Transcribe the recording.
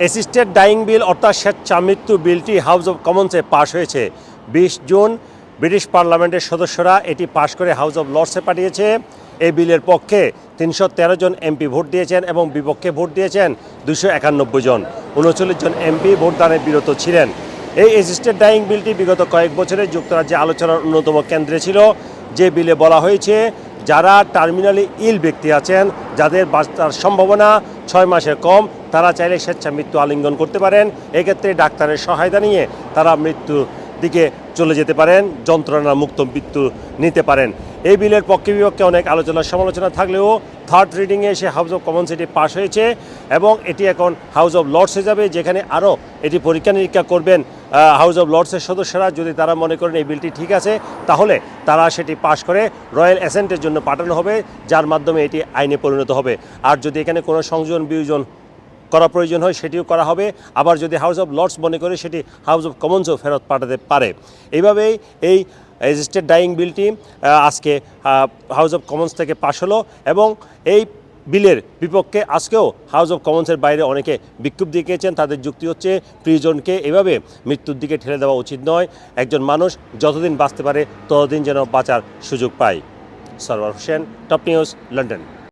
Assisted dyeing বিল অর্থাৎ স্বেচ্ছা মৃত্যু বিলটি হাউস অব কমন্সে পাশ হয়েছে। বিশ জুন ব্রিটিশ পার্লামেন্টের সদস্যরা এটি পাশ করে হাউস অব লর্ডসে পাঠিয়েছে। এই বিলের পক্ষে তিনশো তেরো জন এমপি ভোট দিয়েছেন এবং বিপক্ষে ভোট দিয়েছেন দুশো একানব্বই জন। উনচল্লিশ জন এমপি ভোটদানে বিরত ছিলেন। এই অ্যাসিস্টেড ডাইং বিলটি বিগত কয়েক বছরে যুক্তরাজ্যে আলোচনার অন্যতম কেন্দ্রে ছিল। যে বিলে বলা হয়েছে যারা টার্মিনালি ইল ব্যক্তি আছেন, যাদের বাঁচার সম্ভাবনা ছয় মাসের কম, তারা চাইলে স্বেচ্ছা মৃত্যু আলিঙ্গন করতে পারেন। এক্ষেত্রে ডাক্তারের সহায়তা নিয়ে তারা মৃত্যু দিকে চলে যেতে পারেন যন্ত্রণা মুক্ত মৃত্যু নিতে পারেন। এই বিলের পক্ষে বিপক্ষে অনেক আলোচনা সমালোচনা থাকলেও থার্ড রিডিংয়ে এসে হাউস অফ কমন্স এটি পাশ হয়েছে এবং এটি এখন হাউস অফ লর্ডসে যাবে, যেখানে আরও এটি পরীক্ষা নিরীক্ষা করবেন হাউস অফ লর্ডসের সদস্যরা। যদি তারা মনে করেন এই বিলটি ঠিক আছে, তাহলে তারা সেটি পাশ করে রয়্যাল অ্যাসেন্টের জন্য পাঠানো হবে, যার মাধ্যমে এটি আইনে পরিণত হবে। আর যদি এখানে কোনো সংযোজন বিয়োজন করা প্রয়োজন হয়, সেটিও করা হবে। আবার যদি হাউস অফ লর্ডস মনে করে, সেটি হাউস অফ কমন্সও ফেরত পাঠাতে পারে। এইভাবেই এই রেজিস্টার্ড ডাইং বিলটি আজকে হাউস অফ কমন্স থেকে পাশ হলো এবং এই বিলের বিপক্ষে আজকেও হাউস অফ কমন্সের বাইরে অনেকে বিক্ষোভ দেখিয়েছেন। তাদের যুক্তি হচ্ছে প্রিয়জনকে এভাবে মৃত্যুর দিকে ঠেলে দেওয়া উচিত নয়। একজন মানুষ যতদিন বাঁচতে পারে, ততদিন যেন বাঁচার সুযোগ পায়। Sarwar Hossain top news London